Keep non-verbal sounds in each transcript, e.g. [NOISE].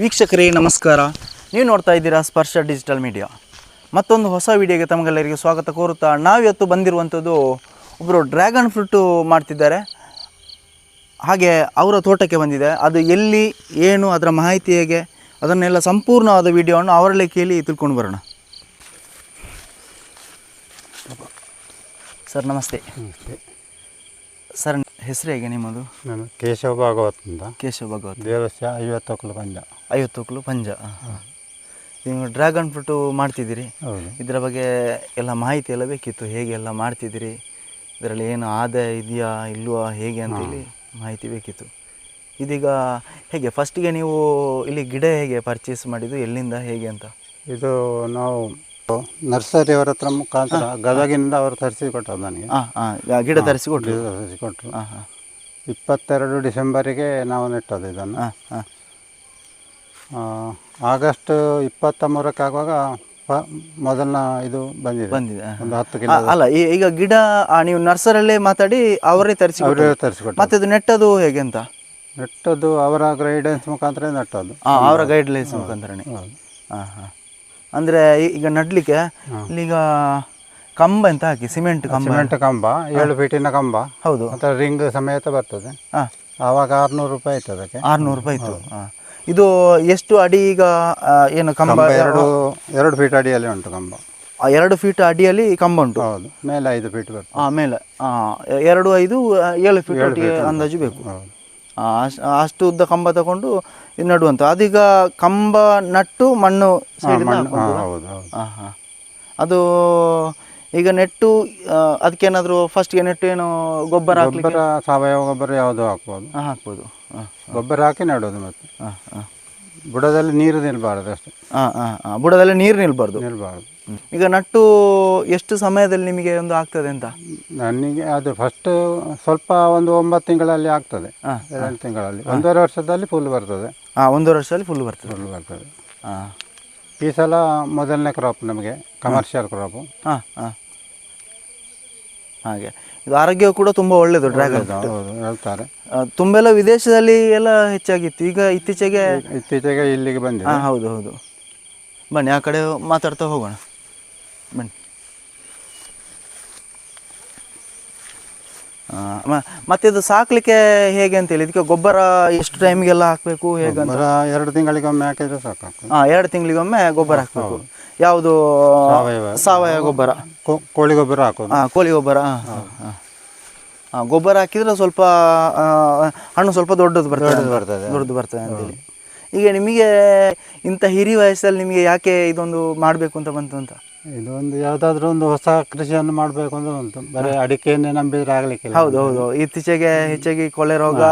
ವೀಕ್ಷಕರೇ ನಮಸ್ಕಾರ. ನೀವು ನೋಡ್ತಾ ಇದ್ದೀರಾ ಸ್ಪರ್ಶ ಡಿಜಿಟಲ್ ಮೀಡಿಯಾ. ಮತ್ತೊಂದು ಹೊಸ ವಿಡಿಯೋಗೆ ತಮಗೆಲ್ಲರಿಗೆ ಸ್ವಾಗತ ಕೋರುತ್ತಾ ನಾವಿವತ್ತು ಬಂದಿರುವಂಥದ್ದು ಒಬ್ಬರು ಡ್ರ್ಯಾಗನ್ ಫ್ರೂಟು ಮಾಡ್ತಿದ್ದಾರೆ. ಹಾಗೆ ಅವರ ತೋಟಕ್ಕೆ ಬಂದಿದೆ. ಅದು ಎಲ್ಲಿ ಏನು ಅದರ ಮಾಹಿತಿ ಹೇಗೆ ಅದನ್ನೆಲ್ಲ ಸಂಪೂರ್ಣವಾದ ವಿಡಿಯೋವನ್ನು ಅವರಲ್ಲೇ ಕೇಳಿ ತಿಳ್ಕೊಂಡು ಬರೋಣ. ಸರ್ ನಮಸ್ತೆ. ಸರ್ ಹೆಸರು ಹೇಗೆ ನಿಮ್ಮದು? ನಾನು ಕೇಶವ ಭಾಗವತ್ ಅಂತ ಕೇಶವ ಭಗವತ್. ದೇವಸ್ಥಾನ ಐವತ್ತು ಪಂಜ. ಐವತ್ತು ಕಿಲೋ ಪಂಜ. ನೀವು ಡ್ರ್ಯಾಗನ್ ಫ್ರೂಟು ಮಾಡ್ತಿದ್ದೀರಿ. ಹೌದು. ಇದರ ಬಗ್ಗೆ ಎಲ್ಲ ಮಾಹಿತಿ ಎಲ್ಲ ಬೇಕಿತ್ತು. ಹೇಗೆ ಎಲ್ಲ ಮಾಡ್ತಿದ್ದೀರಿ? ಇದರಲ್ಲಿ ಏನು ಆದಾಯ ಇದೆಯಾ ಇಲ್ವಾ ಹೇಗೆ ಅಂತೇಳಿ ಮಾಹಿತಿ ಬೇಕಿತ್ತು. ಇದೀಗ ಹೇಗೆ ಫಸ್ಟಿಗೆ ನೀವು ಇಲ್ಲಿ ಗಿಡ ಹೇಗೆ ಪರ್ಚೇಸ್ ಮಾಡಿದ್ದು ಎಲ್ಲಿಂದ ಹೇಗೆ ಅಂತ? ಇದು ನಾವು ನರ್ಸರಿ ಅವರ ಹತ್ರ ಮುಖಾಂತರ ಗದಗಿನಿಂದ ಅವರು ತರಿಸಿ ಕೊಟ್ಟರು ನನಗೆ. ಹಾಂ ಹಾಂ ಗಿಡ ತರಿಸಿ ಕೊಟ್ಟರು ತರಿಸಿ ಕೊಟ್ಟರು ಹಾಂ ಹಾಂ. ಇಪ್ಪತ್ತೆರಡು ಡಿಸೆಂಬರಿಗೆ ನಾವು ನೆಟ್ಟದ್ದು ಇದನ್ನು. ಹಾಂ ಹಾಂ. ಆ, ಆಗಸ್ಟ್ ಇಪ್ಪತ್ತ ಮೂರಕ್ಕೆ ಆಗುವಾಗ ಮೊದಲನ ಇದು ಬಂದಿದೆ. ಬಂದಿದೆ. ಒಂದು ಹತ್ತು ಕಿಲೋ ಅಲ್ಲ ಈಗ ಗಿಡ ನೀವು ನರ್ಸರಲ್ಲೇ ಮಾತಾಡಿ ಅವರೇ ತರಿಸಿ ಅವರೇ ತರಿಸಿಕೊಟ್ಟು ಮತ್ತೆ ಅದು ನೆಟ್ಟದು ಹೇಗೆ ಅಂತ? ನೆಟ್ಟದ್ದು ಅವರ ಗೈಡೆನ್ಸ್ ಮುಖಾಂತರ ನೆಟ್ಟದ್ದು. ಹಾಂ ಅವರ ಗೈಡ್ಲೈನ್ಸ್ ಮುಖಾಂತರನೇ. ಹಾಂ ಹಾಂ ಅಂದರೆ ಈಗ ನಡಲಿಕ್ಕೆ ಈಗ ಕಂಬ ಅಂತ ಹಾಕಿ ಸಿಮೆಂಟ್ ಕಂಬ? ಸಿಮೆಂಟ್ ಕಂಬ ಏಳು ಫೀಟಿನ ಕಂಬ. ಹೌದು. ಮತ್ತು ರಿಂಗ್ ಸಮೇತ ಬರ್ತದೆ. ಹಾಂ. ಆವಾಗ ಆರುನೂರು ರೂಪಾಯಿ ಆಯ್ತು ಅದಕ್ಕೆ. ಆರುನೂರು ರೂಪಾಯಿ ಇತ್ತು. ಹಾಂ. ಇದು ಎಷ್ಟು ಅಡಿ ಈಗ ಆ, ಏನು ಕಂಬ ಕಂಬ ಎರಡು ಎರಡು ಫೀಟ್ ಅಡಿಯಲ್ಲಿ ಉಂಟು ಕಂಬ. ಆ, ಎರಡು ಫೀಟ್ ಅಡಿಯಲ್ಲಿ ಕಂಬ ಉಂಟು? ಹೌದು ಮೇಲೆ ಐದು ಫೀಟ್ ಬರ್ತದೆ ಆಮೇಲೆ ಎರಡು ಐದು ಆ, ಏಳು ಫೀಟ್ ಒಟ್ಟಿಗೆ ಅಂದಾಜು ಬೇಕು. ಹೌದು. ಆ, ಅಷ್ಟು ಉದ್ದ ಕಂಬ ತಗೊಂಡು ಇದು ನಡುವಂತ. ಅದೀಗ ಕಂಬ ನಟ್ಟು ಮಣ್ಣು ಹಾಂ ಹೌದು ಹೌದು. ಹಾಂ ಹಾಂ. ಅದು ಈಗ ನೆಟ್ಟು ಅದಕ್ಕೇನಾದರೂ ಫಸ್ಟ್ಗೆ ನೆಟ್ಟು ಏನು ಗೊಬ್ಬರ ಹಾಕ್ಲಿಕ್ಕೆ? ಗೊಬ್ಬರ ಸಾವಯವ ಗೊಬ್ಬರ ಯಾವುದು ಹಾಕ್ಬೋದು. ಹಾಂ ಹಾಕ್ಬೋದು. ಹಾಂ ಗೊಬ್ಬರ ಹಾಕಿ ನೆಡೋದು ಮತ್ತೆ. ಹಾಂ ಹಾಂ. ಬುಡದಲ್ಲಿ ನೀರು ನಿಲ್ಬಾರ್ದು ಅಷ್ಟೇ. ಹಾಂ ಹಾಂ ಹಾಂ. ಬುಡದಲ್ಲಿ ನೀರು ನಿಲ್ಬಾರ್ದು. ನಿಲ್ಬಾರ್ದು. ಈಗ ನಟ್ಟು ಎಷ್ಟು ಸಮಯದಲ್ಲಿ ನಿಮಗೆ ಒಂದು ಆಗ್ತದೆ ಅಂತ? ನನಗೆ ಅದು ಫಸ್ಟ್ ಸ್ವಲ್ಪ ಒಂದು ಒಂಬತ್ತು ತಿಂಗಳಲ್ಲಿ ಆಗ್ತದೆ. ಹಾಂ ಎರಡು ತಿಂಗಳಲ್ಲಿ. ಒಂದೂವರೆ ವರ್ಷದಲ್ಲಿ ಫುಲ್ ಬರ್ತದೆ. ಹಾಂ ಒಂದೂವರೆ ವರ್ಷದಲ್ಲಿ ಫುಲ್ ಬರ್ತದೆ. ಫುಲ್ ಬರ್ತದೆ. ಹಾಂ. ಈ ಸಲ ಮೊದಲನೇ ಕ್ರಾಪ್ ನಮಗೆ ಕಮರ್ಷಿಯಲ್ ಕ್ರಾಪು ಹಾಂ ಹಾಂ. ಹಾಗೆ. ಇದು ಆರೋಗ್ಯ ಕೂಡ ತುಂಬ ಒಳ್ಳೆಯದು ಡ್ರ್ಯಾಗನ್ ಹೌದು ಹೇಳ್ತಾರೆ. ತುಂಬೆಲ್ಲ ವಿದೇಶದಲ್ಲಿ ಎಲ್ಲ ಹೆಚ್ಚಾಗಿತ್ತು. ಈಗ ಇತ್ತೀಚೆಗೆ ಇತ್ತೀಚೆಗೆ ಇಲ್ಲಿಗೆ ಬಂದಿದೆ. ಹಾಂ ಹೌದು ಹೌದು. ಬನ್ನಿ ಆ ಕಡೆ ಮಾತಾಡ್ತಾ ಹೋಗೋಣ. ಬನ್ನಿ. ಮತ್ತೆ ಇದು ಸಾಕ್ಲಿಕ್ಕೆ ಹೇಗೆ ಅಂತೇಳಿ? ಇದಕ್ಕೆ ಗೊಬ್ಬರ ಎಷ್ಟು ಟೈಮ್ಗೆಲ್ಲ ಹಾಕಬೇಕು ಹೇಗೆ ಎರಡು ತಿಂಗಳಿಗೊಮ್ಮೆ ಹಾಕಿದ್ರೆ ಸಾಕು ಹಾಂ ಎರಡು ತಿಂಗಳಿಗೊಮ್ಮೆ ಗೊಬ್ಬರ ಹಾಕಬೇಕು. ಯಾವುದು ಸಾವಯವ. ಗೊಬ್ಬರ. ಕೋಳಿ ಗೊಬ್ಬರ ಹಾಕೋದು. ಹಾಂ ಕೋಳಿ ಗೊಬ್ಬರ ಹಾಂ ಗೊಬ್ಬರ ಹಾಕಿದ್ರೆ ಸ್ವಲ್ಪ ಹಣ್ಣು ಸ್ವಲ್ಪ ದೊಡ್ಡದು ಬರ್ತದೆ. ಬರ್ತದೆ. ದೊಡ್ಡದು ಬರ್ತದೆ ಅಂತೇಳಿ ಈಗ ನಿಮಗೆ ಇಂಥ ಹಿರಿ ವಯಸ್ಸಲ್ಲಿ ನಿಮಗೆ ಯಾಕೆ ಇದೊಂದು ಮಾಡಬೇಕು ಅಂತ ಬಂತು ಅಂತ? ಇದೊಂದು ಯಾವುದಾದ್ರೂ ಒಂದು ಹೊಸ ಕೃಷಿಯನ್ನು ಮಾಡಬೇಕು ಅಂತ ಉಂಟು. ಬರೀ ಅಡಿಕೆಯನ್ನೇ ನಂಬಿದ್ರೆ ಆಗ್ಲಿಕ್ಕೆ ಹೌದು ಹೌದು. ಇತ್ತೀಚೆಗೆ ಹೆಚ್ಚಾಗಿ ಕೊಳೆ ರೋಗ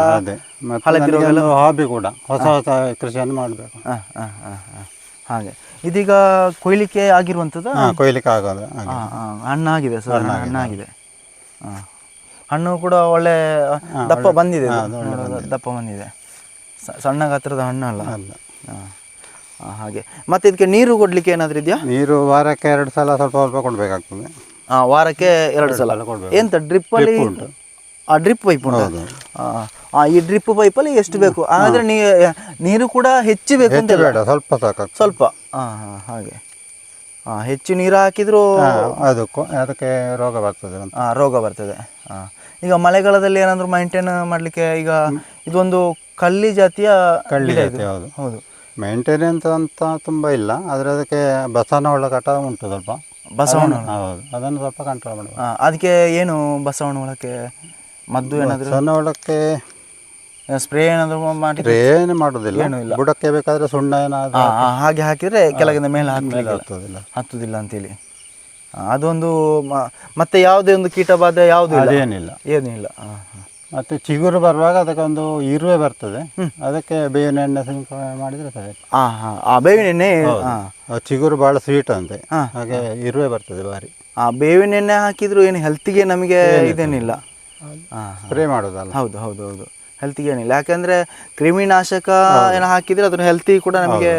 ಹಾಬಿ ಕೂಡ. ಹೊಸ ಹೊಸ ಕೃಷಿಯನ್ನು ಮಾಡಬೇಕು. ಹಾಂ ಹಾಂ ಹಾಂ ಹಾಂ. ಹಾಗೆ. ಇದೀಗ ಕೊಯ್ಲಿಕ್ಕೆ ಆಗಿರುವಂಥದ್ದು? ಹಾಂ ಕೊಯ್ಲಿಕ್ಕೆ ಆಗೋದು ಹಾಗೆ. ಹಣ್ಣಾಗಿದೆ ಸರ್ ಹಣ್ಣಾಗಿದೆ ಹಾ. ಹಣ್ಣು ಕೂಡ ಒಳ್ಳೆ ದಪ್ಪ ಬಂದಿದೆ ಇದು. ದಪ್ಪ ಬಂದಿದೆ. ಸ- ಸಣ್ಣ ಗಾತ್ರದ ಹಣ್ಣಲ್ಲ? ಅಲ್ಲ ಹಾಂ ಹಾಂ ಹಾಗೆ. ಮತ್ತೆ ಇದಕ್ಕೆ ನೀರು ಕೊಡ್ಲಿಕ್ಕೆ ಏನಾದ್ರೂ ಇದೆಯಾ? ನೀರು ವಾರಕ್ಕೆ ಎರಡು ಸಲ ಸ್ವಲ್ಪ ಸ್ವಲ್ಪ ಕೊಡಬೇಕಾಗ್ತದೆ. ಹಾ ವಾರಕ್ಕೆ ಎರಡು ಸಲ. ಕೊಡ್ಬೇಕು. ಎಂತ ಡ್ರಿಪ್ಪಲ್ಲಿ ಆ ಡ್ರಿಪ್ ಪೈಪ್ ಉಂಟು. ಈ ಡ್ರಿಪ್ ಪೈಪಲ್ಲಿ ಎಷ್ಟು ಬೇಕು? ಆದರೆ ನೀರು ಕೂಡ ಹೆಚ್ಚು ಬೇಕು ಅಂತ ಬೇಡ ಸ್ವಲ್ಪ ಸಾಕು ಸ್ವಲ್ಪ. ಹಾಂ ಹಾಗೆ. ಹಾಂ ಹೆಚ್ಚು ನೀರು ಹಾಕಿದರೂ ಅದಕ್ಕೆ ಅದಕ್ಕೆ ರೋಗ ಬರ್ತದೆ ಹಾಂ ರೋಗ ಬರ್ತದೆ. ಹಾಂ ಈಗ ಮಳೆಗಾಲದಲ್ಲಿ ಏನಾದರೂ ಮೈಂಟೈನ್ ಮಾಡಲಿಕ್ಕೆ ಈಗ ಇದೊಂದು ಕಳ್ಳಿ ಜಾತಿಯ ಕಳ್ಳಿ ಜಾತಿ ಹೌದು. ಹೌದು. ಮೇಂಟೆನೆನ್ಸ್ ಅಂತ ತುಂಬ ಇಲ್ಲ ಆದರೆ ಅದಕ್ಕೆ ಬಸವನ ಕಟ ಉಂಟು ಸ್ವಲ್ಪ. ಬಸವಣ್ಣ ಹೌದು ಅದನ್ನು ಸ್ವಲ್ಪ ಕಂಟ್ರೋಲ್ ಮಾಡಿ ಅದಕ್ಕೆ ಏನು ಬಸವಣ್ಣ ಒಳಕ್ಕೆ ಮದ್ದು ಏನಾದರೂ? ಸಣ್ಣ ಒಳಕ್ಕೆ ಸ್ಪ್ರೇ ಏನಾದರೂ ಮಾಡಿ ಏನು ಮಾಡೋದಿಲ್ಲ ಬುಡಕ್ಕೆ ಬೇಕಾದ್ರೆ ಸುಣ್ಣ ಏನಾದರೂ ಹಾಗೆ ಹಾಕಿದರೆ ಕೆಳಗಿಂದ ಮೇಲೆ ಹಾಕಲಿಲ್ಲ ಹತ್ತೋದಿಲ್ಲ. ಹತ್ತುದಿಲ್ಲ. ಅಂತೇಳಿ. ಆ, ಅದೊಂದು ಮ- ಮತ್ತೆ ಯಾವುದೇ ಒಂದು ಕೀಟಬಾಧೆ ಯಾವುದೂ ಇಲ್ಲ? ಅದೇನಿಲ್ಲ. ಹಾಂ. ಮತ್ತೆ ಚಿಗುರು ಬರುವಾಗ ಅದಕ್ಕೆ ಒಂದು ಇರುವೆ ಬರ್ತದೆ. ಅದಕ್ಕೆ ಬೇವಿನ ಎಣ್ಣೆ ಸಿಂಪಡಣೆ ಮಾಡಿದ್ರೆ ಸರಿ. ಹಾಂ. ಆ ಬೇವಿನ ಎಣ್ಣೆ ಆ ಚಿಗುರು ಭಾಳ ಸ್ವೀಟ್ ಅಂತೆ. ಹಾಗೆ ಇರುವೆ ಬರ್ತದೆ ಬಾರಿ ಆ ಬೇವಿನ ಎಣ್ಣೆ ಹಾಕಿದ್ರು ಏನು ಹೆಲ್ತಿಗೆ ನಮಗೆ ಇದೇನಿಲ್ಲ. ಸ್ಪ್ರೇ ಮಾಡೋದಲ್ಲ? ಹೌದು ಹೌದು ಹೌದು. ಹೆಲ್ತಿಗೆ ಏನಿಲ್ಲ. ಯಾಕಂದ್ರೆ ಕ್ರಿಮಿನಾಶಕ ಏನೋ ಹಾಕಿದ್ರೆ ಅದ್ರ ಹೆಲ್ತಿ ಕೂಡ ನಮಗೆ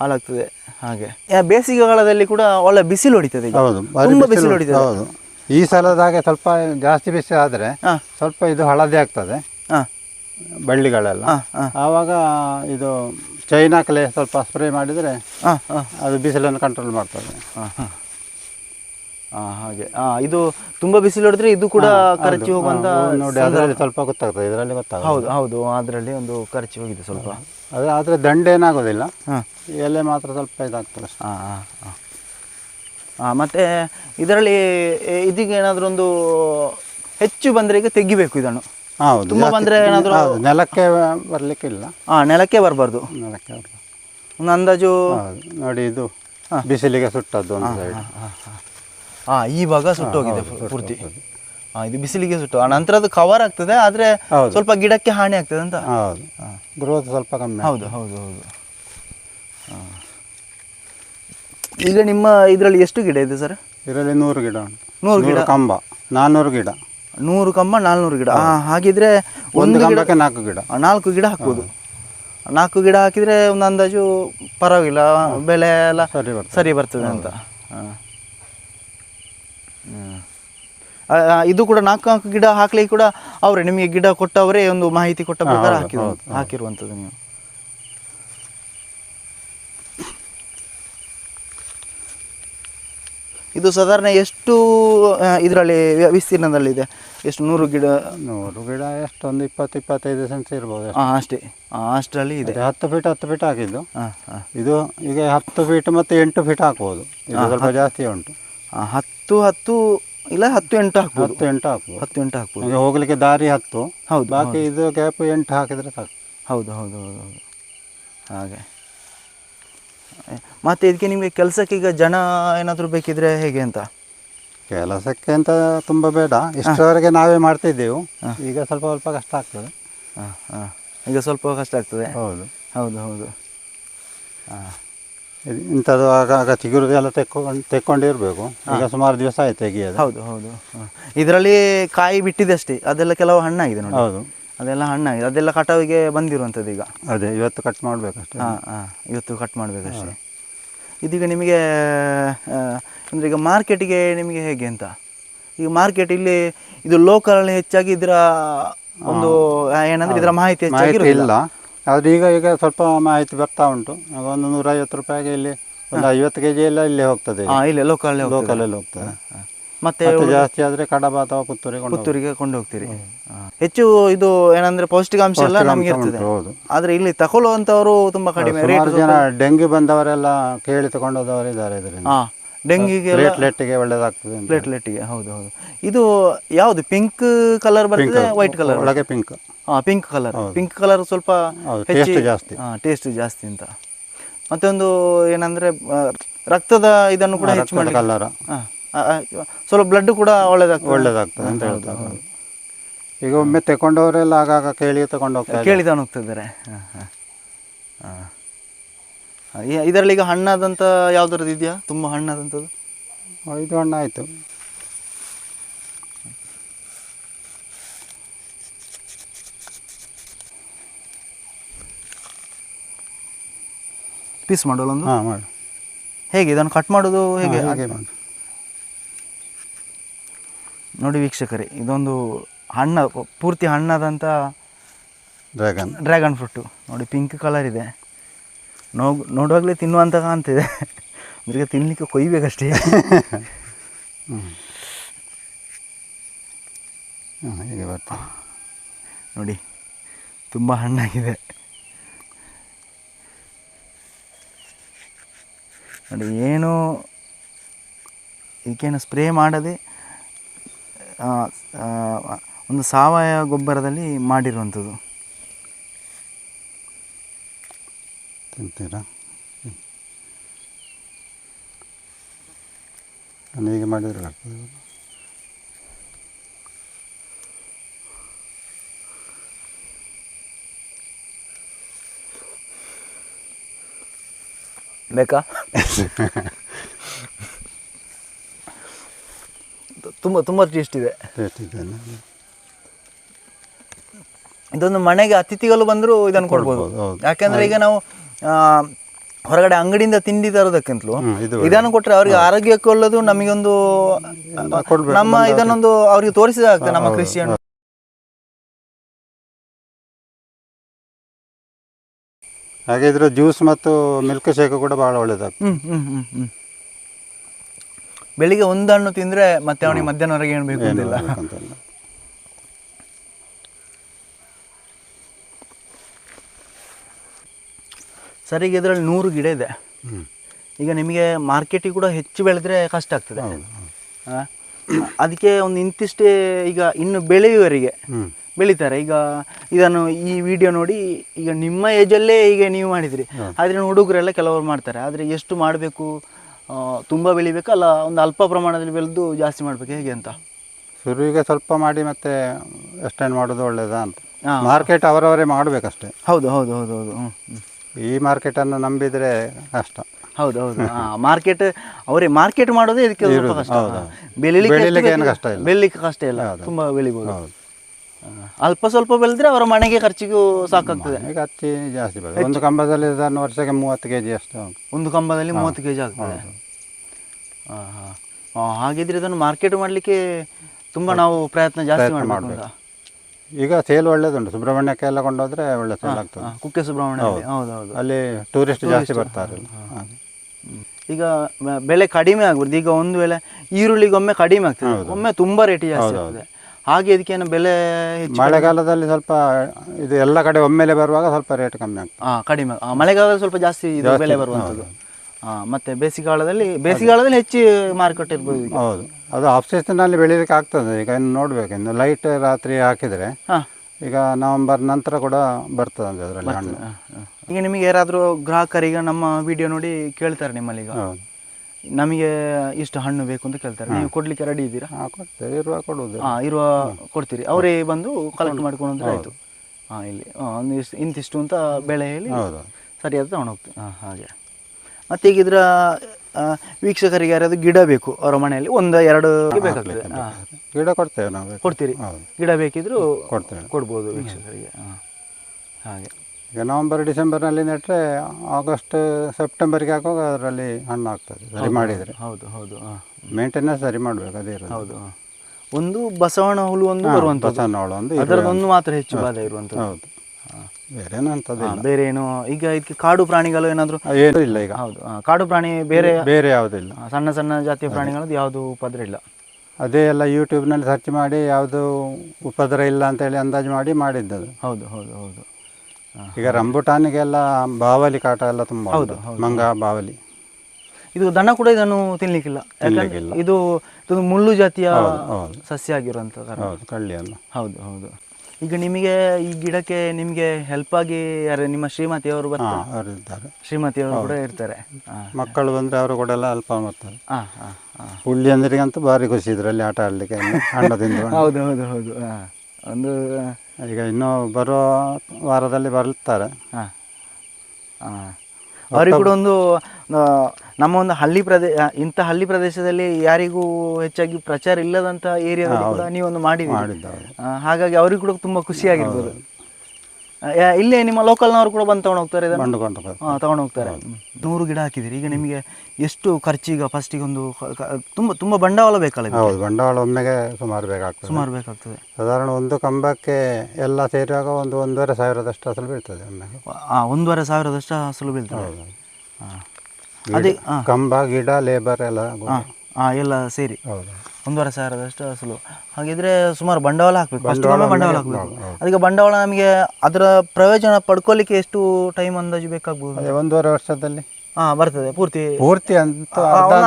ಹಾಳಾಗ್ತದೆ. ಹಾಗೆ. ಯಾ, ಬೇಸಿಗೆ ಕಾಲದಲ್ಲಿ ಕೂಡ ಒಳ್ಳೆ ಬಿಸಿಲು ಹೊಡಿತದೆ ಹೌದು ತುಂಬಾ ಬಿಸಿಲು ಹೊಡಿತದೆ. ಹೌದು. ಈ ಸಲದಾಗೆ ಸ್ವಲ್ಪ ಜಾಸ್ತಿ ಬಿಸಿ ಆದರೆ. ಸ್ವಲ್ಪ ಇದು ಹಳದಿ ಆಗ್ತದೆ. ಹಾಂ. ಬಳ್ಳಿಗಳೆಲ್ಲ. ಆವಾಗ ಇದು ಚೈನಾ ಕಲೆ ಸ್ವಲ್ಪ ಸ್ಪ್ರೇ ಮಾಡಿದರೆ ಅದು ಬಿಸಿಲನ್ನು ಕಂಟ್ರೋಲ್ ಮಾಡ್ತದೆ. ಹಾಂ ಹಾಂ ಹಾಂ. ಹಾಗೆ. ಹಾಂ ಇದು ತುಂಬಾ ಬಿಸಿಲು ಹೊಡೆದ್ರೆ ಇದು ಕೂಡ ಕರಚಿ ಹೋಗುವಂತ ನೋಡಿ ಅದರಲ್ಲಿ ಸ್ವಲ್ಪ ಗೊತ್ತಾಗ್ತದೆ ಇದರಲ್ಲಿ ಗೊತ್ತಾಗಲ್ಲ. ಹೌದು ಹೌದು ಅದರಲ್ಲಿ ಒಂದು ಕರಚಿ ಹೋಗಿದೆ ಸ್ವಲ್ಪ. ಅದು ಆದರೆ ದಂಡ ಏನಾಗೋದಿಲ್ಲ. ಎಲೆ ಮಾತ್ರ ಸ್ವಲ್ಪ ಇದಾಗ್ತದೆ. ಹಾಂ ಹಾಂ ಹಾಂ ಹಾಂ ಮತ್ತು ಇದರಲ್ಲಿ ಇದೀಗ ಏನಾದರೂ ಒಂದು ಹೆಚ್ಚು ಬಂದರೆ ಈಗ ತೆಗಿಬೇಕು ಇದನ್ನು. ಹೌದು ತುಂಬ ಬಂದರೆ ಏನಾದರೂ ನೆಲಕ್ಕೆ ಬರಲಿಕ್ಕಿಲ್ಲ ಹಾಂ ನೆಲಕ್ಕೆ ಬರಬಾರ್ದು. ನೆಲಕ್ಕೆ. ಒಂದು ಅಂದಾಜು ನೋಡಿ ಇದು ಬಿಸಿಲಿಗೆ ಸುಟ್ಟದ್ದು ಒಂದು ಸೈಡ್ ಹಾಂ ಹಾಂ ಹಾಂ. ಈ ಭಾಗ ಸುಟ್ಟೋಗಿದೆ ಪೂರ್ತಿ. ಹಾಂ ಇದು ಬಿಸಿಲಿಗೆ ಸುಟ್ಟು ಆ ನಂತರ ಅದು ಕವರ್ ಆಗ್ತದೆ ಆದ್ರೆ ಹೌದು. ಸ್ವಲ್ಪ ಗಿಡಕ್ಕೆ ಹಾನಿ ಆಗ್ತದೆ ಅಂತ. ಹೌದು. ಗ್ರೋತ್ ಸ್ವಲ್ಪ ಕಮ್ಮಿ ಹೌದು ಹೌದು ಹೌದು. ಹಾಂ ಈಗ ನಿಮ್ಮ ಇದರಲ್ಲಿ ಎಷ್ಟು ಗಿಡ ಇದೆ ಸರ್? ಇದರಲ್ಲಿ ನೂರು ಗಿಡ ಉಂಟು. ನೂರು ಗಿಡ? ಕಂಬ ನಾನ್ನೂರು ಗಿಡ. ನೂರು ಕಂಬ ನಾಲ್ನೂರು ಗಿಡ. ಹಾ ಹಾಗಿದ್ರೆ ಒಂದು ಗಿಡಕ್ಕೆ ಕಂಬಕ್ಕೆ ನಾಲ್ಕು ಗಿಡ. ಆ, ನಾಲ್ಕು ಗಿಡ ಹಾಕ್ಬೋದು. ನಾಲ್ಕು ಗಿಡ ಹಾಕಿದ್ರೆ ಒಂದು ಅಂದಾಜು ಪರವಾಗಿಲ್ಲ ಬೆಲೆ ಎಲ್ಲ ಸರಿ ಬರ್ತದೆ. ಸರಿ ಬರ್ತದೆ ಅಂತ. ಹಾಂ. ಆ, ಆ, ಇದು ಕೂಡ ನಾಲ್ಕು ನಾಲ್ಕು ಗಿಡ ಹಾಕ್ಲಿಕ್ಕೆ ಕೂಡ ಅವರೇ ನಿಮಗೆ ಗಿಡ ಕೊಟ್ಟವರೇ ಒಂದು ಮಾಹಿತಿ ಕೊಟ್ಟ ಪ್ರಕಾರ ಹಾಕಿರುವಂತದ್ದು ಹಾಕಿರು ಹಾಕಿರುವಂಥದ್ದು ನೀವು. ಇದು ಸಾಧಾರಣ ಎಷ್ಟು ಇದರಲ್ಲಿ ವಿಸ್ತೀರ್ಣದಲ್ಲಿದೆ? ಎಷ್ಟು ನೂರು ಗಿಡ? ನೂರು ಗಿಡ ಎಷ್ಟು ಒಂದು ಇಪ್ಪತ್ತು ಇಪ್ಪತ್ತೈದು ಸೆಂಟ್ಸ್ ಇರ್ಬೋದು ಅಷ್ಟೇ. ಹಾಂ ಅಷ್ಟೇ. ಅಷ್ಟರಲ್ಲಿ ಇದೆ. ಹತ್ತು ಫೀಟ್ ಹತ್ತು ಫೀಟ್ ಹಾಕಿದ್ದು. ಇದು ಈಗ ಹತ್ತು ಫೀಟ್ ಮತ್ತು ಎಂಟು ಫೀಟ್ ಹಾಕ್ಬೋದು. ಇದು ಸ್ವಲ್ಪ ಜಾಸ್ತಿ ಉಂಟು. ಹತ್ತು ಹತ್ತು ಇಲ್ಲ ಹತ್ತು ಎಂಟು ಹಾಕ್ಬೋದು. ಹತ್ತು ಎಂಟು ಹಾಕ್ಬೋದು. ಹತ್ತು ಎಂಟು ಹಾಕ್ಬೋದು. ಈಗ ಹೋಗ್ಲಿಕ್ಕೆ ದಾರಿ ಹತ್ತು. ಹೌದು ಬಾಕಿ ಇದು ಗ್ಯಾಪ್ ಎಂಟು ಹಾಕಿದ್ರೆ ಸಾಕು. ಹೌದು ಹೌದು ಹೌದು ಹೌದು. ಹಾಗೆ. ಮತ್ತು ಇದಕ್ಕೆ ನಿಮಗೆ ಕೆಲಸಕ್ಕೆ ಈಗ ಜನ ಏನಾದರೂ ಬೇಕಿದ್ರೆ ಹೇಗೆ ಅಂತ? ಕೆಲಸಕ್ಕೆ ಅಂತ ತುಂಬ ಬೇಡ. ಇಷ್ಟರವರೆಗೆ ನಾವೇ ಮಾಡ್ತಿದ್ದೆವು. ಈಗ ಸ್ವಲ್ಪ ಸ್ವಲ್ಪ ಕಷ್ಟ ಆಗ್ತದೆ. ಹಾಂ ಹಾಂ. ಈಗ ಸ್ವಲ್ಪ ಕಷ್ಟ ಆಗ್ತದೆ. ಹೌದು. ಹೌದು ಹೌದು. ಹಾಂ. ಇಂಥದ್ದು ಆಗ ಆಗ ಚಿಗುರು ಎಲ್ಲ ತೆಕ್ಕೊಂಡು ತೆಕ್ಕೊಂಡಿರ್ಬೇಕು. ಈಗ ಸುಮಾರು ದಿವಸ ಆಯ್ತು ತೆಗಿಯೋದು. ಹೌದು ಹೌದು. ಇದರಲ್ಲಿ ಕಾಯಿ ಬಿಟ್ಟಿದೆ ಅಷ್ಟೇ. ಅದೆಲ್ಲ ಕೆಲವು ಹಣ್ಣಾಗಿದೆ ನೋಡಿ. ಹೌದು. ಅದೆಲ್ಲ ಹಣ್ಣಾಗಿದೆ ಅದೆಲ್ಲ ಕಟಾವಿಗೆ ಬಂದಿರುವಂಥದ್ದು ಈಗ. ಅದೇ ಇವತ್ತು ಕಟ್ ಮಾಡಬೇಕಷ್ಟೇ. ಹಾಂ ಹಾಂ. ಇವತ್ತು ಕಟ್ ಮಾಡಬೇಕಷ್ಟೇ. ಇದೀಗ ನಿಮಗೆ ಅಂದರೆ ಈಗ ಮಾರ್ಕೆಟಿಗೆ ನಿಮಗೆ ಹೇಗೆ ಅಂತ? ಈಗ ಮಾರ್ಕೆಟ್ ಇಲ್ಲಿ ಇದು ಲೋಕಲ್ ಹೆಚ್ಚಾಗಿ ಇದರ ಒಂದು ಏನಂದ್ರೆ ಇದರ ಮಾಹಿತಿ ಹೆಚ್ಚಾಗಿ ಇಲ್ಲ. ಆದ್ರೆ ಈಗ ಈಗ ಸ್ವಲ್ಪ ಮಾಹಿತಿ ಬರ್ತಾ ಉಂಟು. ಒಂದು ನೂರೈವತ್ತು ರೂಪಾಯಿಗೆ ಇಲ್ಲಿ ಒಂದು ಐವತ್ತು ಕೆ ಜಿ ಎಲ್ಲ ಇಲ್ಲೇ ಹೋಗ್ತದೆ ಹಾ ಇಲ್ಲೇ ಲೋಕಲ್ ಲೋಕಲಲ್ಲಿ ಹೋಗ್ತದೆ. ಮತ್ತೆ ಮತ್ತೆ ಜಾಸ್ತಿ ಆದ್ರೆ ಕಡಬ ಅಥವಾ ಪುತ್ತೂರಿಗೆ ಕೊಂಡು ಪುತ್ತೂರಿಗೆ ಕೊಂಡು ಹೋಗ್ತೀರಿ ಹಾ. ಹೆಚ್ಚು ಇದು ಏನಂದ್ರೆ ಪೌಷ್ಟಿಕಾಂಶ ಎಲ್ಲ ನಮ್ಗೆ ಇರ್ತದೆ. ಹೌದು. ಆದ್ರೆ ಇಲ್ಲಿ ತಗೊಳ್ಳುವಂತವರು ತುಂಬಾ ಕಡಿಮೆ ರೇಟ್ ಸುಮಾರು ಜನ ಡೆಂಗ್ಯೂ ಬಂದವರೆಲ್ಲ ಕೇಳಿ ತಗೊಂಡೋದವರು ಇದ್ದಾರೆ ಇದರಿಂದ. ಹಾ. ಡೆಂಗಿಗೆ ಪ್ಲೇಟ್ಲೆಟ್ಗೆ ಒಳ್ಳೇದಾಗ್ತದೆ ಅಂತ. ಪ್ಲೇಟ್ಲೆಟ್ಗೆ ಹೌದು ಹೌದು. ಇದು ಯಾವುದು ಪಿಂಕ್ ಕಲರ್ ಬರ್ತದೆ ವೈಟ್ ಕಲರ್ ಒಳಗೆ ಪಿಂಕ್ ಹಾಂ ಪಿಂಕ್ ಕಲರ್ ಪಿಂಕ್ ಕಲರ್ ಸ್ವಲ್ಪ ಹೌದು ಟೇಸ್ಟ್ ಜಾಸ್ತಿ. ಹಾ ಟೇಸ್ಟ್ ಜಾಸ್ತಿ ಅಂತ. ಮತ್ತೊಂದು ಏನಂದ್ರೆ ಆ, ರಕ್ತದ ಇದನ್ನು ಕೂಡ ಹೆಚ್ಚು ಮಾಡಿ ಕಲರ್ ಸ್ವಲ್ಪ ಬ್ಲಡ್ ಕೂಡ ಒಳ್ಳೇದಾಗ್ತದೆ. ಒಳ್ಳೇದಾಗ್ತದೆ ಅಂತ ಹೇಳ್ತಾರೆ. ಈಗ ಒಮ್ಮೆ ತಗೊಂಡವರೆಲ್ಲ ಆಗಾಗ ಕೇಳಿ ತಗೊಂಡು ಹೋಗ್ತಾರೆ ಕೇಳಿ ತಗೊಂಡೋಗ್ತಿದ್ದಾರೆ ಹಾಂ ಹಾಂ. ಹಾಂ ಇದರಲ್ಲಿ ಈಗ ಹಣ್ಣಾದಂಥ ಯಾವ್ದಾರದ್ದು ಇದೆಯಾ? ತುಂಬ ಹಣ್ಣಾದಂಥದ್ದು ಇದು ಹಣ್ಣು ಆಯಿತು ಪೀಸ್ ಮಾಡೋಲ್ಲ ಒಂದು ಹಾಂ ಮಾಡಿ. ಹೇಗೆ ಇದನ್ನು ಕಟ್ ಮಾಡೋದು ಹೇಗೆ? ಹಾಗೆ ಮಾಡಿ. ನೋಡಿ ವೀಕ್ಷಕರೇ ಇದೊಂದು ಹಣ್ಣ ಪೂರ್ತಿ ಹಣ್ಣಾದಂಥ ಡ್ರ್ಯಾಗನ್ ಡ್ರ್ಯಾಗನ್ ಫ್ರೂಟು ನೋಡಿ ಪಿಂಕ್ ಕಲರ್ ಇದೆ. ನೋ ನೋಡುವಾಗಲೇ ತಿನ್ನುವಂತ ಕಾಣ್ತಿದೆ ಅಂದ್ರೆ ತಿನ್ನಲಿಕ್ಕೆ ಕೊಯ್ಬೇಕಷ್ಟೇ. ಹ್ಞೂ ಹಾಂ ಹೀಗೆ ಬರ್ತಾ. ನೋಡಿ ತುಂಬ ಹಣ್ಣಾಗಿದೆ. ನೋಡಿ ಏನು ಇದಕ್ಕೇನು ಸ್ಪ್ರೇ ಮಾಡದೆ ಒಂದು ಸಾವಯವ ಗೊಬ್ಬರದಲ್ಲಿ ಮಾಡಿರುವಂಥದ್ದು. ತಿಂತೀರಾ. ನಾನು ಹೀಗೆ ಮಾಡಿದರೆ ಆಗ್ತದೆ ಬೇಕಾ? [LAUGHS] ತುಂಬ ತುಂಬ ಟೇಸ್ಟ್ ಇದೆ. ಟೇಸ್ಟ್ ಇದೊಂದು ಮನೆಗೆ ಅತಿಥಿಗಳು ಬಂದರೂ ಇದನ್ನು ಕೊಡ್ಬೋದು. ಯಾಕೆಂದ್ರೆ ಈಗ ನಾವು ಹೊರಗಡೆ ಅಂಗಡಿಯಿಂದ ತಿಂಡಿ ತರೋದಕ್ಕಿಂತಲೂ ಇದು ಇದನ್ನು ಕೊಟ್ಟರೆ ಅವರಿಗೆ ಆರೋಗ್ಯಕ್ಕೆ ಒಳ್ಳೆದು ನಮಗೊಂದು ಒಂದು ನಮ್ಮ ಇದನ್ನೊಂದು ಅವರಿಗೆ ತೋರಿಸಿದಾಗ್ತದೆ ನಮ್ಮ ಕೃಷಿಯನ್ನು. ಹಾಗೆ ಇದ್ರ ಜ್ಯೂಸ್ ಮತ್ತು ಮಿಲ್ಕ್ ಶೇಕ್ ಕೂಡ ಬಹಳ ಒಳ್ಳೇದಾಗ್ತದೆ. ಬೆಳಿಗ್ಗೆ ಒಂದು ಹಣ್ಣು ತಿಂದ್ರೆ ಮತ್ತೆ ಅವನಿಗೆ ಮಧ್ಯಾಹ್ನವರೆಗೆ ಏನು ಬೇಕು ಅಂತಿಲ್ಲ ಸರ್ ಈಗ ಇದರಲ್ಲಿ ನೂರು ಗಿಡ ಇದೆ. ಈಗ ನಿಮಗೆ ಮಾರ್ಕೆಟಿಗೆ ಕೂಡ ಹೆಚ್ಚು ಬೆಳೆದ್ರೆ ಕಷ್ಟ ಆಗ್ತದೆ. ಅದಕ್ಕೆ ಒಂದು ಇಂತಿಷ್ಟೇ ಈಗ ಇನ್ನು ಬೆಳೆಯುವವರಿಗೆ ಬೆಳಿತಾರೆ. ಈಗ ಇದನ್ನು ಈ ವಿಡಿಯೋ ನೋಡಿ ಈಗ ನಿಮ್ಮ ಏಜಲ್ಲೇ ಈಗ ನೀವು ಮಾಡಿದ್ರಿ. ಆದರೆ ಹುಡುಗರೆಲ್ಲ ಕೆಲವರು ಮಾಡ್ತಾರೆ. ಆದರೆ ಎಷ್ಟು ಮಾಡಬೇಕು? ತುಂಬ ಬೆಳಿಬೇಕು ಅಲ್ಲ ಒಂದು ಅಲ್ಪ ಪ್ರಮಾಣದಲ್ಲಿ ಬೆಳೆದು ಜಾಸ್ತಿ ಮಾಡಬೇಕು. ಹೇಗೆ ಅಂತ? ಶುರುವಿಗೆ ಸ್ವಲ್ಪ ಮಾಡಿ ಮತ್ತೆ ಎಕ್ಸ್ಟೆಂಡ್ ಮಾಡೋದು ಒಳ್ಳೇದಾ ಅಂತ. ಮಾರ್ಕೆಟ್ ಅವರವರೇ ಮಾಡಬೇಕಷ್ಟೇ. ಹೌದು ಹೌದು ಹೌದು ಹೌದು. ಹ್ಞೂ ಹ್ಞೂ ಈ ಮಾರ್ಕೆಟ್ ಅನ್ನು ನಂಬಿದರೆ ಕಷ್ಟ. ಹೌದು ಹೌದು. ಮಾರ್ಕೆಟ್ ಅವರೇ ಮಾರ್ಕೆಟ್ ಮಾಡೋದೇ ಇದಕ್ಕೆ ಸ್ವಲ್ಪ ಕಷ್ಟ. ಬೆಳಿಲಿಕ್ಕೆ ಏನು ಕಷ್ಟ ಇಲ್ಲ. ತುಂಬಾ ಕಷ್ಟ ಇಲ್ಲ. ಹೌದು. ತುಂಬ ಬೆಳಿಬೋದು. ಅಲ್ಪ ಸ್ವಲ್ಪ ಬೆಳೆದ್ರೆ ಅವರ ಮನೆಗೆ ಖರ್ಚಿಗೂ ಸಾಕಾಗ್ತದೆ. ಈಗ ಹತ್ತಿ ಜಾಸ್ತಿ ಬರ್ತದೆ ಒಂದು ಕಂಬದಲ್ಲಿ ಇದನ್ನು ವರ್ಷಕ್ಕೆ ಮೂವತ್ತು ಕೆ ಜಿ ಅಷ್ಟು ಒಂದು ಕಂಬದಲ್ಲಿ ಮೂವತ್ತು ಕೆ ಜಿ ಆಗ್ತದೆ ಹಾಂ ಹಾಂ ಹಾಗಿದ್ರೆ ಇದನ್ನು ಮಾರ್ಕೆಟ್ ಮಾಡಲಿಕ್ಕೆ ತುಂಬ ನಾವು ಪ್ರಯತ್ನ ಜಾಸ್ತಿ ಮಾಡಿ ಮಾಡಬೇಕು. ಈಗ ಸೇಲ್ ಒಳ್ಳೇದುಂಟು. ಸುಬ್ರಹ್ಮಣ್ಯಕ್ಕೆ ಎಲ್ಲ ಕೊಂಡೋದ್ರೆ ಒಳ್ಳೆ ಸೇಲ್ ಆಗ್ತದೆ. ಕುಕ್ಕೆ ಸುಬ್ರಹ್ಮಣ್ಯ ಹೌದು. ಹೌದು ಅಲ್ಲಿ ಟೂರಿಸ್ಟ್ ಜಾಸ್ತಿ ಬರ್ತಾರೆ ಈಗ ಬೆಲೆ ಕಡಿಮೆ ಆಗ್ಬಿಡ್ದು ಈಗ ಒಂದು ವೇಳೆ ಈರುಳ್ಳಿಗೊಮ್ಮೆ ಕಡಿಮೆ ಆಗ್ತದೆ. ಒಮ್ಮೆ ತುಂಬಾ ರೇಟ್ ಜಾಸ್ತಿ ಆಗ್ತದೆ. ಹಾಗೆ ಇದಕ್ಕೇನು ಬೆಲೆ ಮಳೆಗಾಲದಲ್ಲಿ ಸ್ವಲ್ಪ ಇದು ಎಲ್ಲ ಕಡೆ ಒಮ್ಮೆಲೆ ಬರುವಾಗ ಸ್ವಲ್ಪ ರೇಟ್ ಕಮ್ಮಿ ಆಗ್ತದೆ. ಕಡಿಮೆ. ಮಳೆಗಾಲದಲ್ಲಿ ಸ್ವಲ್ಪ ಜಾಸ್ತಿ ಬೆಲೆ ಬರುವಂಥದ್ದು. ಮತ್ತೆ ಬೇಸಿಗೆಗಾಲದಲ್ಲಿ ಬೇಸಿಗೆಗಾಲದಲ್ಲಿ ಹೆಚ್ಚು ಮಾರುಕಟ್ಟೆ ಇರ್ಬೋದು. ಹೌದು. ಅದು ಆಫ್ ಸೀಸನಲ್ಲಿ ಬೆಳೀಲಿಕ್ಕೆ ಆಗ್ತದೆ. ಈಗ ಇನ್ನು ನೋಡ್ಬೇಕು. ಇನ್ನು ಲೈಟ್ ರಾತ್ರಿ ಹಾಕಿದರೆ ಹಾಂ. ಈಗ ನವಂಬರ್ ನಂತರ ಕೂಡ ಬರ್ತದೆ ಅದರಲ್ಲಿ ಹಣ್ಣು. ಈಗ ನಿಮಗೆ ಯಾರಾದರೂ ಗ್ರಾಹಕರಿಗೆ ನಮ್ಮ ವಿಡಿಯೋ ನೋಡಿ ಕೇಳ್ತಾರೆ ನಿಮ್ಮಲ್ಲಿ ಈಗ. ಹೌದು. ನಮಗೆ ಇಷ್ಟು ಹಣ್ಣು ಬೇಕು ಅಂತ ಕೇಳ್ತಾರೆ. ನೀವು ಕೊಡ್ಲಿಕ್ಕೆ ರೆಡಿ ಇದ್ದೀರಾ? ಹಾಂ ಕೊಡ್ತೇವೆ. ಇರುವ ಕೊಡುವುದು ಹಾಂ ಇರುವ ಕೊಡ್ತೀರಿ. ಅವರೇ ಬಂದು ಕಲೆಕ್ಟ್ ಮಾಡ್ಕೊಂಡು ಅಂದ್ರೆ ಆಯಿತು. ಹಾಂ ಇಲ್ಲಿ ಹಾಂ ಇಂತಿಷ್ಟು ಅಂತ ಬೆಳೆ ಹೇಳಿ ಹೌದು. ಸರಿಯಾದ ತಗೊಂಡು ಹೋಗ್ತೀವಿ. ಹಾಂ ಹಾಗೆ. ಮತ್ತು ಈಗ ಇದರ ವೀಕ್ಷಕರಿಗೆ ಯಾರಾದ್ರು ಗಿಡ ಬೇಕು ಅವರ ಮನೆಯಲ್ಲಿ ಒಂದು ಎರಡು ಬೇಕಾಗ್ತದೆ ಹಾಂ ಗಿಡ ಕೊಡ್ತೇವೆ ನಾವು. ಕೊಡ್ತೀರಿ. ಹೌದು. ಗಿಡ ಬೇಕಿದ್ರು ಕೊಡ್ತೇವೆ. ಕೊಡ್ಬೋದು ವೀಕ್ಷಕರಿಗೆ. ಹಾಂ ಹಾಗೆ. ಈಗ ನವಂಬರ್ ಡಿಸೆಂಬರ್ನಲ್ಲಿ ನೆಟ್ಟರೆ ಆಗಸ್ಟ್ ಸೆಪ್ಟೆಂಬರ್ಗೆ ಹಾಕುವಾಗ ಅದರಲ್ಲಿ ಹಣ್ಣು ಆಗ್ತದೆ. ಸರಿ ಮಾಡಿದರೆ. ಹೌದು ಹೌದು. ಹಾಂ ಮೇಂಟೆನೆನ್ಸ್ ಸರಿ ಮಾಡಬೇಕು ಅದೇ ಇರೋದು. ಹೌದು. ಹಾಂ. ಒಂದು ಬಸವಣ್ಣ ಹುಳು ಒಂದು ಬರುವಂಥದ್ದು. ಬಸವನವಳು ಒಂದು ಇರುವೆ ಅದರದೊಂದು ಮಾತ್ರ ಹೆಚ್ಚು ಬಾಧೆ ಇರುವಂಥದ್ದು. ಹೌದು. ಬೇರೇನು ಬೇರೆ ಏನು ಈಗ ಇದಕ್ಕೆ ಕಾಡು ಪ್ರಾಣಿಗಳು ಏನಾದರೂ ಏನು ಇಲ್ಲ ಈಗ. ಹೌದು. ಆ, ಕಾಡು ಪ್ರಾಣಿ ಬೇರೆ ಬೇರೆ ಯಾವುದಿಲ್ಲ ಆ, ಸಣ್ಣ ಸಣ್ಣ ಜಾತಿಯ ಪ್ರಾಣಿಗಳದ್ದು ಯಾವುದು ಉಪದ್ರ ಇಲ್ಲ. ಅದೇ ಎಲ್ಲ ಯೂಟ್ಯೂಬ್ನಲ್ಲಿ ಸರ್ಚ್ ಮಾಡಿ ಯಾವುದು ಉಪದ್ರ ಇಲ್ಲ ಅಂತೇಳಿ ಅಂದಾಜು ಮಾಡಿ ಮಾಡಿದ್ದದು ಹೌದು ಹೌದು ಹೌದು. ಆ, ಈಗ ರಂಬುಟಾನಿಗೆಲ್ಲ ಬಾವಲಿ ಕಾಟ ಎಲ್ಲ ತುಂಬ ಹೌದು ಮಂಗ ಬಾವಲಿ. ಇದು ದನ ಕೂಡ ಇದನ್ನು ತಿನ್ಲಿಕ್ಕಿಲ್ಲ. ಯಾಕಂದ್ರೆ ತಿನ್ಲಿಕ್ಕಿಲ್ಲ. ಇದು ಮುಳ್ಳು ಜಾತಿಯ ಹೌದು ಸಸ್ಯ ಆಗಿರುವಂತ ಕಾರಣ. ಹೌದು ಕಳ್ಳಿ ಅಲ್ಲ ಹೌದು ಹೌದು. ಈಗ ನಿಮಗೆ ಈ ಗಿಡಕ್ಕೆ ನಿಮಗೆ ಹೆಲ್ಪ್ ಆಗಿ ಯಾರು ನಿಮ್ಮ ಶ್ರೀಮತಿಯವರು ಬರ್ತಾರೆ? ಶ್ರೀಮತಿ ಅವರಿದ್ದಾರೆ ಶ್ರೀಮತಿಯವರು ಕೂಡ ಇರ್ತಾರೆ. ಹಾಂ. ಮಕ್ಕಳು ಬಂದ್ರೆ ಅವರು ಕೂಡ ಎಲ್ಲ ಅಲ್ಪ ಮಾಡ್ತಾರೆ ಹಾಂ ಹಾಂ ಅಂತ ಹುಳ್ಳಿ ಅಂದ್ರಿಗಂತೂ ಭಾರಿ ಖುಷಿ ಇದರಲ್ಲಿ ಆಟ ಆಡಲಿಕ್ಕೆ ಹೌದು ಹೌದು ಹೌದು. ಹಾಂ. ಒಂದು ಈಗ ಇನ್ನೂ ಬರೋ ವಾರದಲ್ಲಿ ಬರ್ತಾರೆ. ಹಾ. ಹಾ. ಅವರಿಗೆ ಕೂಡ ಒಂದು ನಮ್ಮ ಒಂದು ಹಳ್ಳಿ ಪ್ರದೇಶ ಇಂಥ ಹಳ್ಳಿ ಪ್ರದೇಶದಲ್ಲಿ ಯಾರಿಗೂ ಹೆಚ್ಚಾಗಿ ಪ್ರಚಾರ ಇಲ್ಲದಂಥ ಏರಿಯಾದಲ್ಲಿ ಕೂಡ ನೀವೊಂದು ಮಾಡಿದ್ದೀರಿ. ಹಾಗಾಗಿ ಅವ್ರಿಗೆ ಕೂಡ ತುಂಬ ಖುಷಿ ಆಗಿರ್ಬೋದು. ಇಲ್ಲೇ ನಿಮ್ಮ ಲೋಕಲ್ನವರು ಕೂಡ ಬಂದು ತಗೊಂಡು ಹೋಗ್ತಾರೆ ತಗೊಂಡು ಹೋಗ್ತಾರೆ. ನೂರು ಗಿಡ ಹಾಕಿದಿರಿ ಈಗ ನಿಮಗೆ ಎಷ್ಟು ಖರ್ಚೀಗ ಫಸ್ಟಿಗೆ ಒಂದು ತುಂಬ ತುಂಬ ಬಂಡವಾಳ ಬೇಕಲ್ಲ? ಹೌದು ಬಂಡವಾಳ ಒಮ್ಮೆಗೆ ಸುಮಾರು ಬೇಕಾಗ್ತದೆ. ಸುಮಾರು ಬೇಕಾಗ್ತದೆ. ಸಾಧಾರಣ ಒಂದು ಕಂಬಕ್ಕೆ ಎಲ್ಲ ಸೇರುವಾಗ ಒಂದು ಒಂದೂವರೆ ಸಾವಿರದಷ್ಟು ಅಸಲು ಬೀಳ್ತದೆ ಒಮ್ಮೆಗೆ. ಹಾಂ ಒಂದೂವರೆ ಸಾವಿರದಷ್ಟು ಅಸಲು ಬೀಳ್ತದೆ. ಹಾಂ. ಅದೇ ಹಾಂ ಕಂಬ ಗಿಡ ಲೇಬರ್ ಎಲ್ಲ ಹಾಂ ಹಾಂ ಎಲ್ಲ ಸೇರಿ. ಹೌದು. ಒಂದೂವರೆ ಸಾವಿರದಷ್ಟು ಅಸಲು ಹಾಗಿದ್ರೆ ಸುಮಾರು ಬಂಡವಾಳ ಹಾಕ್ಬೇಕು. ಫಸ್ಟ್ ಬಂಡವಾಳ ಹಾಕ್ಬೇಕು. ಅದಕ್ಕೆ ಬಂಡವಾಳ ನಮಗೆ ಅದರ ಪ್ರಯೋಜನ ಪಡ್ಕೊಳ್ಳಿಕ್ಕೆ ಎಷ್ಟು ಟೈಮ್ ಅಂದಾಜು ಬೇಕಾಗ್ಬೋದು? ಅದೇ ಒಂದೂವರೆ ವರ್ಷದಲ್ಲಿ. ಹಾಂ ಬರ್ತದೆ ಪೂರ್ತಿ. ಪೂರ್ತಿ ಅಂತ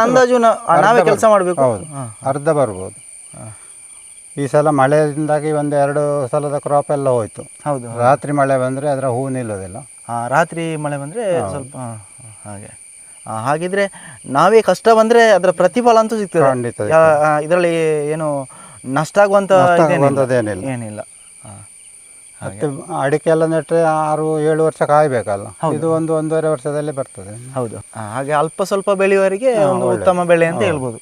ಅಂದಾಜು ನಾವೇ ಕೆಲಸ ಮಾಡಬೇಕು. ಹೌದು. ಅರ್ಧ ಬರ್ಬೋದು. ಈ ಸಲ ಮಳೆಯಿಂದಾಗಿ ಒಂದು ಎರಡು ಸಲದ ಕ್ರಾಪ್ ಎಲ್ಲ ಹೋಯ್ತು. ಹೌದು ರಾತ್ರಿ ಮಳೆ ಬಂದರೆ ಅದರ ಹೂ ನಿಲ್ಲೋದಿಲ್ಲ. ರಾತ್ರಿ ಮಳೆ ಬಂದರೆ ಸ್ವಲ್ಪ ಹಾಗೆ. ಹಾಗಿದ್ರೆ ನಾವೇ ಕಷ್ಟ ಬಂದ್ರೆ ಅದರ ಪ್ರತಿಫಲ ಅಂತೂ ಸಿಗ್ತದೆ. ಖಂಡಿತ ಇದರಲ್ಲಿ ಏನು ನಷ್ಟ ಆಗುವಂತ. ಏನಿಲ್ಲ. ಹಾಂ ಮತ್ತೆ ಅಡಿಕೆ ಎಲ್ಲ ನೆಟ್ಟರೆ ಆರು ಏಳು ವರ್ಷ ಕಾಯಬೇಕಲ್ಲ. ಇದು ಒಂದು ಒಂದೂವರೆ ವರ್ಷದಲ್ಲಿ ಬರ್ತದೆ. ಹೌದು. ಹಾಗೆ ಅಲ್ಪ ಸ್ವಲ್ಪ ಬೆಳೆಯುವವರಿಗೆ ಒಂದು ಉತ್ತಮ ಬೆಳೆ ಅಂತ ಹೇಳ್ಬೋದು.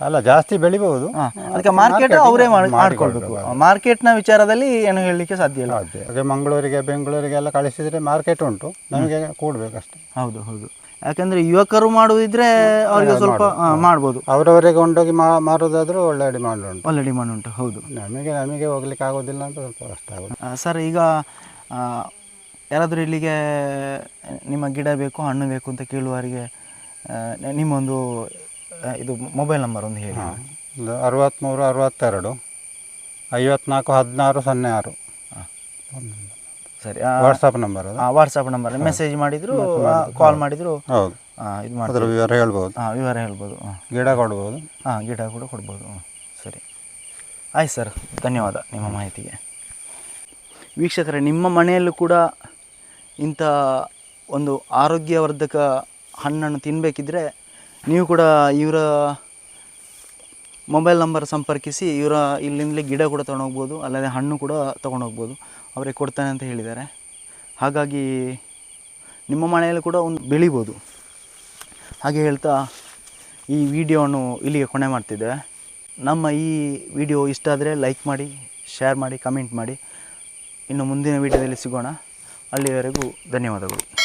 ಅಲ್ಲ ಜಾಸ್ತಿ ಬೆಳಿಬಹುದು. ಅದಕ್ಕೆ ಮಾರ್ಕೆಟ್ ಅವರೇ ಮಾಡ್ಕೊಳ್ಬೇಕು ಮಾರ್ಕೆಟ್ನ ವಿಚಾರದಲ್ಲಿ ಏನು ಹೇಳಲಿಕ್ಕೆ ಸಾಧ್ಯ ಇಲ್ಲ. ಮಂಗಳೂರಿಗೆ ಹಾಗೆ ಮಂಗಳೂರಿಗೆ ಬೆಂಗಳೂರಿಗೆಲ್ಲ ಕಳಿಸಿದ್ರೆ ಮಾರ್ಕೆಟ್ ಉಂಟು. ನಮಗೆ ಕೂಡಬೇಕಷ್ಟೇ. ಹೌದು ಹೌದು. ಯಾಕಂದ್ರೆ ಯುವಕರು ಮಾಡುವುದಿದ್ರೆ ಅವರಿಗೆ ಸ್ವಲ್ಪ ಆ, ಮಾಡ್ಬೋದು. ಅವರವರಿಗೆ ಕೊಂಡೋಗಿ ಮಾ ಮಾರೋದಾದ್ರೂ ಒಳ್ಳೆ ಡಿಮಾಂಡ್ ಉಂಟು. ಒಳ್ಳೆ ಡಿಮಾಂಡ್ ಉಂಟು ಹೌದು. ನಮಗೆ ನಮಗೆ ಹೋಗ್ಲಿಕ್ಕೆ ಆಗೋದಿಲ್ಲ ಅಂತ ಸ್ವಲ್ಪ ಕಷ್ಟ ಆಗುತ್ತೆ ಆ, ಸರ್ ಈಗ ಆ, ಯಾರಾದರೂ ಇಲ್ಲಿಗೆ ನಿಮ್ಮ ಗಿಡ ಬೇಕು ಹಣ್ಣು ಬೇಕು ಅಂತ ಕೇಳುವವರಿಗೆ ಆ, ನಿಮ್ಮೊಂದು ಆ, ಇದು ಮೊಬೈಲ್ ನಂಬರ್ ಒಂದು ಹೇಳಿ. ಒಂದು ಅರವತ್ತ್ಮೂರು ಅರವತ್ತೆರಡು ಐವತ್ನಾಲ್ಕು ಹದಿನಾರು ಸೊನ್ನೆ ಆರು. ಸರಿ ವಾಟ್ಸಾಪ್ ನಂಬರ್ ಆ ವಾಟ್ಸಪ್ ನಂಬರ್ ಮೆಸೇಜ್ ಮಾಡಿದ್ರು ಕಾಲ್ ಮಾಡಿದ್ರು. ಹೌದು. ಇದು ಮಾಡಿದ್ರು ವಿವರ ಹೇಳ್ಬೋದು. ಹಾಂ ವಿವರ ಹೇಳ್ಬೋದು ಗಿಡ ಕೊಡ್ಬೋದು. ಹಾಂ ಗಿಡ ಕೂಡ ಕೊಡ್ಬೋದು. ಸರಿ. ಆಯ್ತು ಸರ್ ಧನ್ಯವಾದ ನಿಮ್ಮ ಮಾಹಿತಿಗೆ. ವೀಕ್ಷಕರೇ ನಿಮ್ಮ ಮನೆಯಲ್ಲೂ ಕೂಡ ಇಂಥ ಒಂದು ಆರೋಗ್ಯವರ್ಧಕ ಹಣ್ಣನ್ನು ತಿನ್ನಬೇಕಿದ್ರೆ ನೀವು ಕೂಡ ಇವರ ಮೊಬೈಲ್ ನಂಬರ್ ಸಂಪರ್ಕಿಸಿ ಇವರ ಇಲ್ಲಿಂದಲೇ ಗಿಡ ಕೂಡ ತೊಗೊಂಡೋಗ್ಬೋದು ಅಲ್ಲದೆ ಹಣ್ಣು ಕೂಡ ತೊಗೊಂಡೋಗ್ಬೋದು. ಅವರಿಗೆ ಕೊಡ್ತಾನೆ ಅಂತ ಹೇಳಿದ್ದಾರೆ. ಹಾಗಾಗಿ ನಿಮ್ಮ ಮನೆಯಲ್ಲಿ ಕೂಡ ಒಂದು ಬೆಳಿಬೋದು. ಹಾಗೆ ಹೇಳ್ತಾ ಈ ವಿಡಿಯೋವನ್ನು ಇಲ್ಲಿಗೆ ಕೊನೆ ಮಾಡ್ತಿದ್ದೇವೆ ನಮ್ಮ ಈ ವಿಡಿಯೋ ಇಷ್ಟ ಆದರೆ ಲೈಕ್ ಮಾಡಿ, ಶೇರ್ ಮಾಡಿ, ಕಮೆಂಟ್ ಮಾಡಿ. ಇನ್ನು ಮುಂದಿನ ವಿಡಿಯೋದಲ್ಲಿ ಸಿಗೋಣ. ಅಲ್ಲಿಯವರೆಗೂ ಧನ್ಯವಾದಗಳು.